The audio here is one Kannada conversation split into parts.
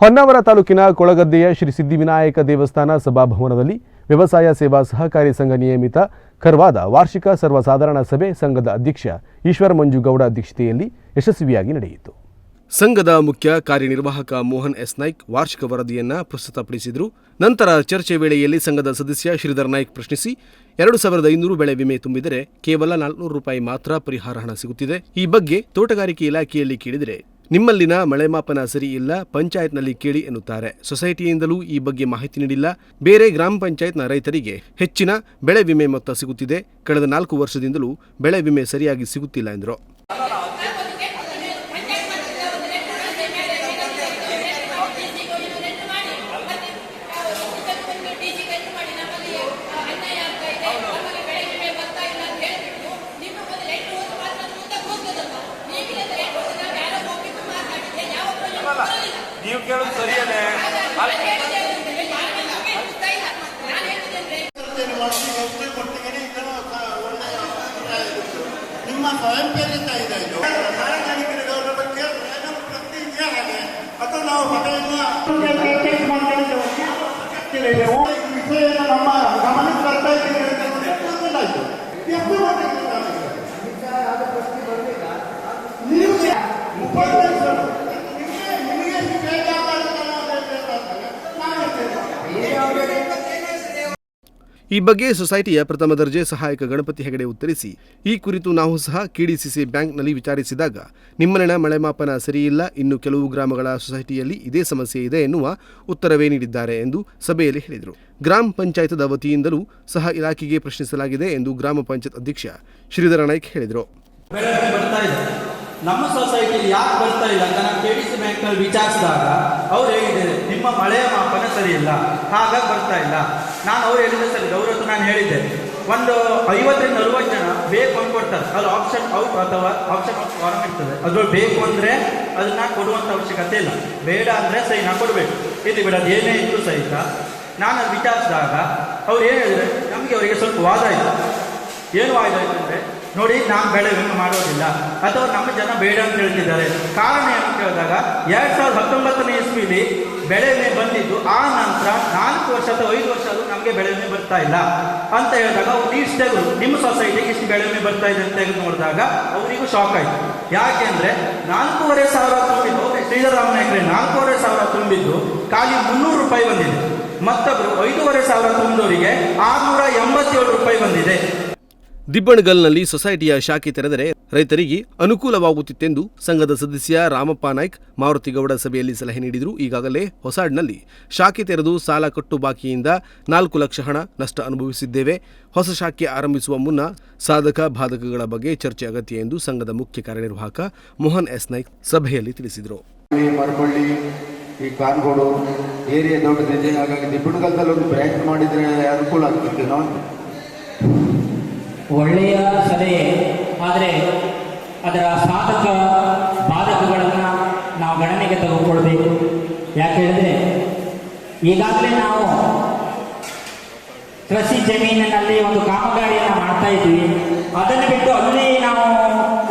ಹೊನ್ನಾವರ ತಾಲೂಕಿನ ಕೊಳಗದ್ದೆಯ ಶ್ರೀ ಸಿದ್ಧಿವಿನಾಯಕ ದೇವಸ್ಥಾನ ಸಭಾಭವನದಲ್ಲಿ ವ್ಯವಸಾಯ ಸೇವಾ ಸಹಕಾರಿ ಸಂಘ ನಿಯಮಿತ ಕರ್ವಾದ ವಾರ್ಷಿಕ ಸರ್ವಸಾಧಾರಣ ಸಭೆ ಸಂಘದ ಅಧ್ಯಕ್ಷ ಈಶ್ವರ ಮಂಜುಗೌಡ ಅಧ್ಯಕ್ಷತೆಯಲ್ಲಿ ಯಶಸ್ವಿಯಾಗಿ ನಡೆಯಿತು. ಸಂಘದ ಮುಖ್ಯ ಕಾರ್ಯನಿರ್ವಾಹಕ ಮೋಹನ್ ಎಸ್ ನಾಯ್ಕ್ ವಾರ್ಷಿಕ ವರದಿಯನ್ನು ಪ್ರಸ್ತುತಪಡಿಸಿದರು. ನಂತರ ಚರ್ಚೆ ವೇಳೆಯಲ್ಲಿ ಸಂಘದ ಸದಸ್ಯ ಶ್ರೀಧರ್ ನಾಯ್ಕ್ ಪ್ರಶ್ನಿಸಿ, ಎರಡು ಸಾವಿರದ ಐನೂರು ಬೆಳೆ ವಿಮೆ ತುಂಬಿದರೆ ಕೇವಲ ನಾಲ್ಕುನೂರು ರೂಪಾಯಿ ಮಾತ್ರ ಪರಿಹಾರ ಹಣ ಸಿಗುತ್ತಿದೆ. ಈ ಬಗ್ಗೆ ತೋಟಗಾರಿಕೆ ಇಲಾಖೆಯಲ್ಲಿ ಕೇಳಿದರೆ ನಿಮ್ಮಲ್ಲಿನ ಮಳೆ ಮಾಪನ ಸರಿ ಇಲ್ಲ, ಪಂಚಾಯತ್ನಲ್ಲಿ ಕೇಳಿ ಎನ್ನುತ್ತಾರೆ. ಸೊಸೈಟಿಯಿಂದಲೂ ಈ ಬಗ್ಗೆ ಮಾಹಿತಿ ನೀಡಿಲ್ಲ. ಬೇರೆ ಗ್ರಾಮ ಪಂಚಾಯತ್ನ ರೈತರಿಗೆ ಹೆಚ್ಚಿನ ಬೆಳೆ ವಿಮೆ ಮೊತ್ತ ಸಿಗುತ್ತಿದೆ. ಕಳೆದ ನಾಲ್ಕು ವರ್ಷದಿಂದಲೂ ಬೆಳೆ ವಿಮೆ ಸರಿಯಾಗಿ ಸಿಗುತ್ತಿಲ್ಲ ಎಂದರು. ನಿಮ್ಮ ಸ್ವಯಂ ಇದೆ ಅಥವಾ ನಾವು ನಮ್ಮ ಗಮನಕ್ಕೆ? ನಿಮ್ಗೆ ಉಪನ್ಯಾಸ ನಿಮ್ಗೆ ನಿಮಗೆ ಎಷ್ಟು ಬೇಜಾರಾಗುತ್ತೆ ನಾನು ಹೇಳ್ತೇನೆ. ಈ ಬಗ್ಗೆ ಸೊಸೈಟಿಯ ಪ್ರಥಮ ದರ್ಜೆ ಸಹಾಯಕ ಗಣಪತಿ ಹೆಗಡೆ ಉತ್ತರಿಸಿ, ಈ ಕುರಿತು ನಾವು ಸಹ ಕೆಡಿಸಿಸಿ ಬ್ಯಾಂಕ್ನಲ್ಲಿ ವಿಚಾರಿಸಿದಾಗ, ನಿಮ್ಮಲ್ಲಿನ ಮಳೆ ಮಾಪನ ಸರಿಯಿಲ್ಲ, ಇನ್ನು ಕೆಲವು ಗ್ರಾಮಗಳ ಸೊಸೈಟಿಯಲ್ಲಿ ಇದೇ ಸಮಸ್ಯೆ ಇದೆ ಎನ್ನುವ ಉತ್ತರವೇ ನೀಡಿದ್ದಾರೆ ಎಂದು ಸಭೆಯಲ್ಲಿ ಹೇಳಿದರು. ಗ್ರಾಮ ಪಂಚಾಯತದ ವತಿಯಿಂದಲೂ ಸಹ ಇಲಾಖೆಗೆ ಪ್ರಶ್ನಿಸಲಾಗಿದೆ ಎಂದು ಗ್ರಾಮ ಪಂಚಾಯತ್ ಅಧ್ಯಕ್ಷ ಶ್ರೀಧರ ನಾಯ್ಕ್ ಹೇಳಿದರು. ನಮ್ಮ ಸೊಸೈಟಿಲಿ ಯಾಕೆ ಬರ್ತಾ ಇಲ್ಲ ಅಂತ ನಾನು ಕೆ ಡಿ ಸಿ ಬ್ಯಾಂಕ್ನಲ್ಲಿ ವಿಚಾರಿಸಿದಾಗ, ಅವ್ರು ಹೇಳಿದ್ದಾರೆ, ನಿಮ್ಮ ಮಳೆಯ ಮಾಪನ ಸರಿಯಿಲ್ಲ, ಹಾಗಾಗಿ ಬರ್ತಾ ಇಲ್ಲ. ನಾನು ಅವ್ರು ಹೇಳಿದ ಸರ್ ಹತ್ರ ನಾನು ಹೇಳಿದ್ದೆ. ಒಂದು ಐವತ್ತರಿಂದ ಅರವತ್ತು ಜನ ಬೇಕು ಅಂದ್ಕೊಡ್ತಾರೆ. ಅದು ಆಪ್ಷನ್ ಔಟ್ ಅಥವಾ ಆಪ್ಷನ್ ಔಟ್ ಫಾರಮ್ ಇರ್ತದೆ. ಅದು ಬೇಕು ಅಂದರೆ ಅದನ್ನ ಕೊಡುವಂಥ ಅವಶ್ಯಕತೆ ಇಲ್ಲ. ಬೇಡ ಅಂದರೆ ಸಹಿ ನಾ ಕೊಡಬೇಕು. ಇದು ಬಿಡೋದು ಏನೇ ಇದ್ರೂ ಸಹಿತ. ನಾನು ಅದು ವಿಚಾರಿಸಿದಾಗ ಅವ್ರು ಏನು ಹೇಳಿದ್ರೆ? ನಮಗೆ ಅವರಿಗೆ ಸ್ವಲ್ಪ ವಾದ ಆಯಿತು. ಏನು ವಾದ ಆಯಿತು ಅಂದರೆ ನೋಡಿ ನಾನು ಬೆಳೆ ವಿಮೆ ಮಾಡೋದಿಲ್ಲ. ಅಥವಾ ನಮ್ಮ ಜನ ಬೇಡ ಅಂತ ಹೇಳ್ತಿದ್ದಾರೆ. ಕಾರಣ ಏನು ಕೇಳಿದಾಗ, ಎರಡು ಸಾವಿರದ ಹತ್ತೊಂಬತ್ತನೇ ಇಸ್ವಿಲಿ ಬೆಳೆ ವಿಮೆ ಬಂದಿದ್ದು, ಆ ನಂತರ ನಾಲ್ಕು ವರ್ಷ ಅಥವಾ ಐದು ವರ್ಷ ಅದು ನಮಗೆ ಬೆಳೆ ವಿಮೆ ಬರ್ತಾ ಇಲ್ಲ ಅಂತ ಹೇಳಿದಾಗ, ಅವ್ರು ನೀಡ್ಸ್ ತೆಗೆದು, ನಿಮ್ಮ ಸೊಸೈಟಿಗೆ ಇಷ್ಟು ಬೆಳೆ ವಿಮೆ ಬರ್ತಾ ಇದೆ ಅಂತ ತೆಗೆದು ನೋಡಿದಾಗ, ಅವರಿಗೂ ಶಾಕ್ ಆಯಿತು. ಯಾಕೆಂದ್ರೆ ನಾಲ್ಕೂವರೆ ಸಾವಿರ ತುಂಬಿದ್ದು ಶ್ರೀಧರಾಮ ನಾಯ್ಕರೇ, ನಾಲ್ಕೂವರೆ ಸಾವಿರ ತುಂಬಿದ್ದು, ಖಾಲಿ ಮುನ್ನೂರು ರೂಪಾಯಿ ಬಂದಿದೆ. ಮತ್ತೊಬ್ಬರು ಐದೂವರೆ ಸಾವಿರ ತುಂಬಿದವರಿಗೆ ಆರುನೂರ ಎಂಬತ್ತೇಳು ರೂಪಾಯಿ ಬಂದಿದೆ. ದಿಬ್ಬಣಗಲ್ನಲ್ಲಿ ಸೊಸೈಟಿಯ ಶಾಖೆ ತೆರೆದರೆ ರೈತರಿಗೆ ಅನುಕೂಲವಾಗುತ್ತಿತ್ತೆಂದು ಸಂಘದ ಸದಸ್ಯ ರಾಮಪ್ಪ ನಾಯ್ಕ್ ಮಾರುತಿಗೌಡ ಸಭೆಯಲ್ಲಿ ಸಲಹೆ ನೀಡಿದರು. ಈಗಾಗಲೇ ಹೊಸಾಡ್ನಲ್ಲಿ ಶಾಖೆ ತೆರೆದು ಸಾಲ ಕಟ್ಟು ಬಾಕಿಯಿಂದ ನಾಲ್ಕು ಲಕ್ಷ ಹಣ ನಷ್ಟ ಅನುಭವಿಸಿದ್ದೇವೆ. ಹೊಸ ಶಾಖೆ ಆರಂಭಿಸುವ ಮುನ್ನ ಸಾಧಕ ಬಾಧಕಗಳ ಬಗ್ಗೆ ಚರ್ಚೆ ಅಗತ್ಯ ಎಂದು ಸಂಘದ ಮುಖ್ಯ ಕಾರ್ಯನಿರ್ವಾಹಕ ಮೋಹನ್ ಎಸ್ ನಾಯ್ಕ್ ಸಭೆಯಲ್ಲಿ ತಿಳಿಸಿದರು. ಈ ಕಾನ್ಗೋಡು ಏರಿಯಾ ದೊಡ್ಡದಿದೆ. ಹಾಗಾಗಿ ಒಂದು ಬ್ರ್ಯಾಂಚ್ ಮಾಡಿದರೆ ಅನುಕೂಲ ಆಗ್ತಿತ್ತು ಒಳ್ಳೆಯ ಸಲಹೆ ಆದರೆ ಅದರ ಸಾಧಕ ಬಾಧಕಗಳನ್ನು ನಾವು ಗಣನೆಗೆ ತೆಗೆದುಕೊಳ್ಬೇಕು. ಯಾಕೆ ಹೇಳಿದ್ರೆ, ಈಗಾಗಲೇ ನಾವು ಕೃಷಿ ಜಮೀನಿನಲ್ಲಿ ಒಂದು ಕಾಮಗಾರಿಯನ್ನು ಮಾಡ್ತಾ ಇದ್ವಿ ಅದನ್ನು ಬಿಟ್ಟು ಅಲ್ಲಿ ನಾವು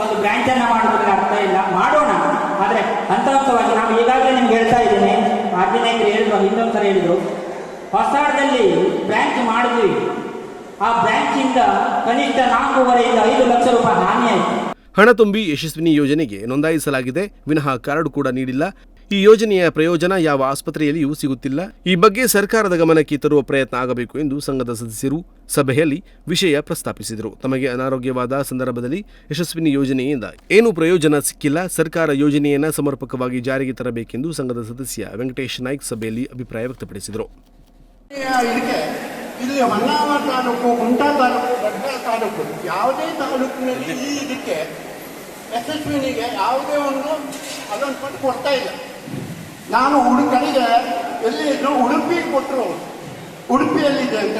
ಒಂದು ಬ್ರ್ಯಾಂಚನ್ನು ಮಾಡೋದಕ್ಕೆ ಅರ್ಥ ಇಲ್ಲ. ಮಾಡೋಣ. ಆದರೆ ಹಂತ ನಾವು ಈಗಾಗಲೇ ನಿಮ್ಗೆ ಹೇಳ್ತಾ ಇದ್ದೀನಿ. ಆರ್ಜಿನಾಯಕರು ಹೇಳಿದ್ರು ಇನ್ನೊಂದು ಥರ ಹೇಳಿದ್ರು. ಹೊಸದಲ್ಲಿ ಬ್ರ್ಯಾಂಚ್ ಮಾಡಿದ್ವಿ. ಆ ಬ್ಯಾಂಕಿಂದ ಕನಿಷ್ಠ ನಾಲ್ಕೂವರೆಯಿಂದ ಐದು ಲಕ್ಷ ರೂಪಾಯಿ ಹಾನಿ ಆಯಿತು ಹಣ ತುಂಬಿ ಯಶಸ್ವಿನಿ ಯೋಜನೆಗೆ ನೋಂದಾಯಿಸಲಾಗಿದೆ. ವಿನಃ ಕಾರ್ಡ್ ಕೂಡ ನೀಡಿಲ್ಲ. ಈ ಯೋಜನೆಯ ಪ್ರಯೋಜನ ಯಾವ ಆಸ್ಪತ್ರೆಯಲ್ಲಿಯೂ ಸಿಗುತ್ತಿಲ್ಲ. ಈ ಬಗ್ಗೆ ಸರ್ಕಾರದ ಗಮನಕ್ಕೆ ತರುವ ಪ್ರಯತ್ನ ಆಗಬೇಕು ಎಂದು ಸಂಘದ ಸದಸ್ಯರು ಸಭೆಯಲ್ಲಿ ವಿಷಯ ಪ್ರಸ್ತಾಪಿಸಿದರು. ತಮಗೆ ಅನಾರೋಗ್ಯವಾದ ಸಂದರ್ಭದಲ್ಲಿ ಯಶಸ್ವಿನಿ ಯೋಜನೆಯಿಂದ ಏನೂ ಪ್ರಯೋಜನ ಸಿಕ್ಕಿಲ್ಲ. ಸರ್ಕಾರ ಯೋಜನೆಯನ್ನು ಸಮರ್ಪಕವಾಗಿ ಜಾರಿಗೆ ತರಬೇಕೆಂದು ಸಂಘದ ಸದಸ್ಯ ವೆಂಕಟೇಶ್ ನಾಯ್ಕ್ ಸಭೆಯಲ್ಲಿ ಅಭಿಪ್ರಾಯ ವ್ಯಕ್ತಪಡಿಸಿದರು. ಇಲ್ಲಿ ಹೊನ್ನಾವರ ತಾಲೂಕು ಕುಮಟಾ ತಾಲೂಕು, ಗಡ್ಡ ತಾಲೂಕು, ಯಾವುದೇ ತಾಲೂಕಿನಲ್ಲಿ ಈ ಇದಕ್ಕೆ ಯಶಸ್ವಿನಿಗೆ ಯಾವುದೇ ಒಂದು ಕೊಟ್ಟು ಕೊಡ್ತಾ ಇಲ್ಲ. ನಾನು ಹುಡುಕನಿಗೆ ಎಲ್ಲಿ ಇದ್ರು ಉಡುಪಿಗೆ ಕೊಟ್ಟರು ಉಡುಪಿಯಲ್ಲಿದೆ ಅಂತ.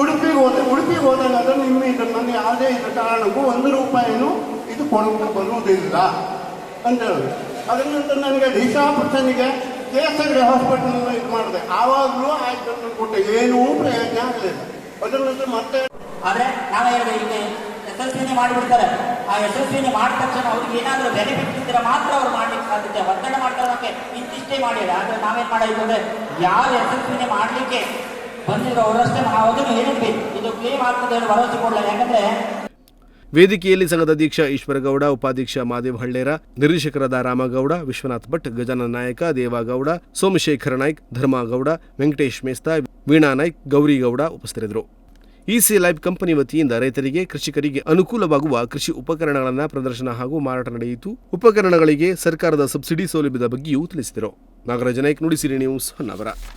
ಉಡುಪಿಗೆ ಹೋದ, ಉಡುಪಿಗೆ ಹೋದಾಗ ನಿಮ್ಮ ಇದ್ರ ನನ್ನ ಯಾವುದೇ ಇದ್ರ ಕಾರಣಕ್ಕೂ ಒಂದು ರೂಪಾಯಿನೂ ಇದು ಕೊಡಕ್ಕೆ ಬರುವುದಿಲ್ಲ ಅಂತ ಹೇಳಿದ್ರು ಅದರ ನಂತರ ನನಗೆ ಡಿಶಾಪರ್ಸನಿಗೆ ಕೇಸರಿ ಹಾಸ್ಪಿಟಲ್ ಇದು ಮಾಡಿದೆ. ಆವಾಗಲೂ ಆಯ್ತು ಕೊಟ್ಟೆ ಏನೂ ಪ್ರಯೋಜನ ಆಗಲಿಲ್ಲ. ಅದರ ನಂತರ ಮತ್ತೆ ಆದರೆ ನಾವು ಎಸ್ ಎಲ್ ಸಿನೇ ಮಾಡಿಬಿಡ್ತಾರೆ. ಆ ಯಶಸ್ವಿನಿ ಮಾಡಿದ ತಕ್ಷಣ ಅವ್ರಿಗೆ ಏನಾದರೂ ಬೆನಿಫಿಟ್ ಇದ್ದರೆ ಮಾತ್ರ ಅವ್ರು ಮಾಡ್ಲಿಕ್ಕೆ ಸಾಧ್ಯತೆ ಒತ್ತಡ ಮಾಡ್ಕೊಳ್ಳೋಕೆ ಇಂತಿಷ್ಟೇ ಮಾಡಿಲ್ಲ ಆದರೆ ನಾವೇನು ಮಾಡೋದು ಅಂದರೆ, ಯಾರು ಸಿನೇ ಮಾಡಲಿಕ್ಕೆ ಬಂದಿರೋ ಅವರಷ್ಟೇ ನಾವು ಅದನ್ನು ಹೇಳಿದ್ವಿ. ಇದು ಕ್ಲೇಮ್ ಆಗ್ತದೆ ಭರವಸೆ ಕೊಡಲ್ಲ ಯಾಕಂದರೆ ವೇದಿಕೆಯಲ್ಲಿ ಸಂಘದ ಅಧ್ಯಕ್ಷ ಈಶ್ವರಗೌಡ, ಉಪಾಧ್ಯಕ್ಷ ಮಾದೇವ್ ಹಳ್ಳೇರ, ನಿರ್ದೇಶಕರಾದ ರಾಮಗೌಡ, ವಿಶ್ವನಾಥ್ ಭಟ್, ಗಜಾನನ ನಾಯಕ ದೇವಾಗೌಡ, ಸೋಮಶೇಖರ ನಾಯ್ಕ್, ಧರ್ಮಗೌಡ, ವೆಂಕಟೇಶ್ ಮೇಸ್ತಾ, ವೀಣಾ ನಾಯ್ಕ್, ಗೌರಿಗೌಡ ಉಪಸ್ಥಿತರಿದ್ದರು. ಇಸಿ ಲೈಫ್ ಕಂಪನಿ ವತಿಯಿಂದ ರೈತರಿಗೆ, ಕೃಷಿಕರಿಗೆ ಅನುಕೂಲವಾಗುವ ಕೃಷಿ ಉಪಕರಣಗಳನ್ನು ಪ್ರದರ್ಶನ ಹಾಗೂ ಮಾರಾಟ ನಡೆಯಿತು. ಉಪಕರಣಗಳಿಗೆ ಸರ್ಕಾರದ ಸಬ್ಸಿಡಿ ಸೌಲಭ್ಯದ ಬಗ್ಗೆಯೂ ತಿಳಿಸಿದರು. ನಾಗರಾಜ ನಾಯ್ಕ್, ನುಡಿಸಿರಿ ನ್ಯೂಸ್, ಹೊನ್ನಾವರ.